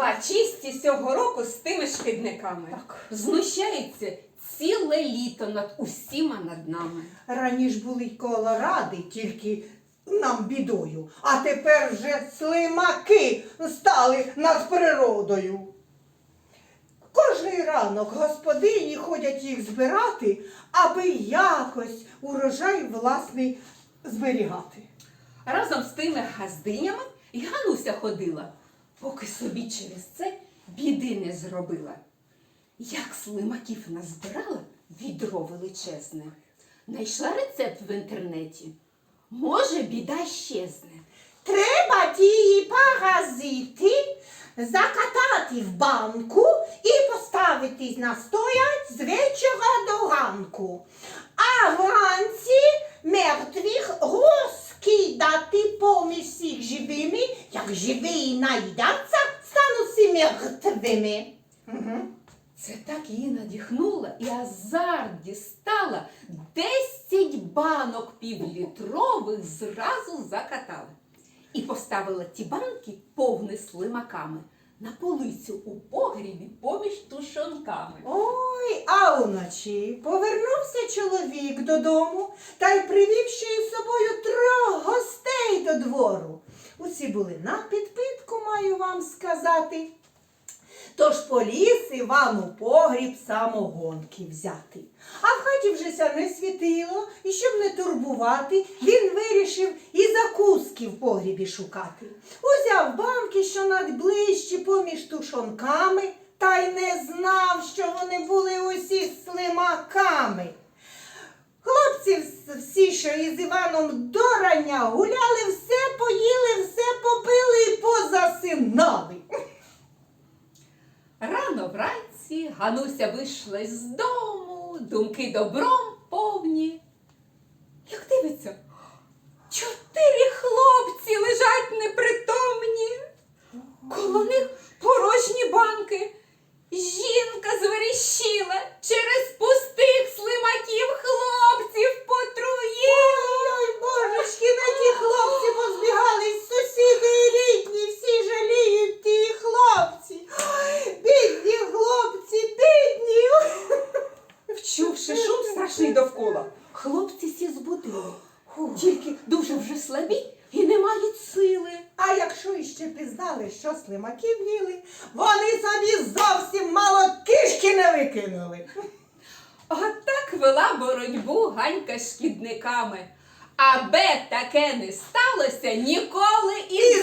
Нема чисті цього року з тими шкідниками. Так. Знущаються ціле літо над усіма над нами. Раніше були й колоради, тільки нам бідою, а тепер вже слимаки стали над природою. Кожний ранок господині ходять їх збирати, аби якось урожай власний зберігати. Разом з тими газдинями і Гануся ходила, поки собі через це біди не зробила. Як слимаків назбирала відро величезне, знайшла рецепт в інтернеті. Може, біда щезне. Треба ті паразити закатати в банку і поставити настоять з вечора до ранку. А вранці мертвих розкидати поміж як живі наїдаться, стануть всі мертвими. Угу. Це так її надихнуло і азарт дістала. Десять банок півлітрових зразу закатала. І поставила ті банки повні слимаками на полицю у погрібі поміж тушонками. Ой, а уночі повернувся чоловік додому та й привів ще із собою трьох гостей до двору. Усі були на підпитку, маю вам сказати. Тож поліз Іван у погріб самогонки взяти. А в хаті вже не світило, і щоб не турбувати, він вирішив і закуски в погрібі шукати. Узяв банки, що найближчі поміж тушонками, та й не знав, що вони були усі слимаками. Хлопці всі, що із Іваном до рання гуляли, все поїли, все попили і позасинали. Рано вранці Гануся вийшла з дому, думки добром повні. Як дивиться, чотири хлопці лежать непритомні. Коло них порожні банки. Жінка зверещила через пустих слимаків хлопців потруїла. Ой, божечки, на ті хлопці позбігались, сусіди і рідні, всі жаліють ті хлопці. Ой, бідні хлопці, бідні. Вчувши шум страшний довкола, хлопці всі збудили. Тільки дуже вже слабі і не мають сили. А якщо іще пізнали, що слимаків їли, вони собі зовсім мало кишки не викинули. Отак вела боротьбу Ганька з шкідниками. Аби таке не сталося, ніколи і